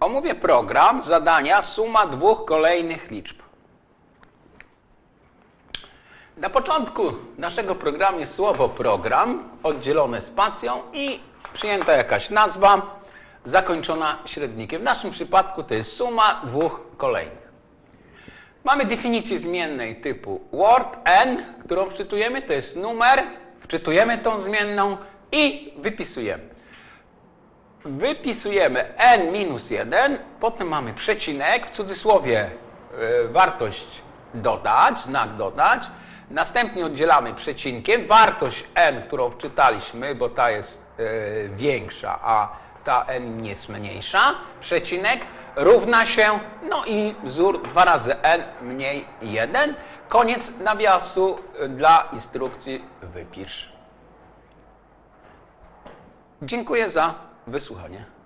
Omówię program zadania suma dwóch kolejnych liczb. Na początku naszego programu jest słowo program, oddzielone spacją i przyjęta jakaś nazwa zakończona średnikiem. W naszym przypadku to jest suma dwóch kolejnych. Mamy definicję zmiennej typu word n, którą wczytujemy, to jest numer, wczytujemy tą zmienną i wypisujemy. Wypisujemy n minus 1, potem mamy przecinek, w cudzysłowie y, wartość dodać, znak dodać, następnie oddzielamy przecinkiem. Wartość n, którą wczytaliśmy, bo ta jest y, większa, a ta n jest mniejsza, przecinek równa się, no i wzór 2 razy n mniej 1, koniec nawiasu. Dla instrukcji wypisz. Dziękuję za wysłuchanie.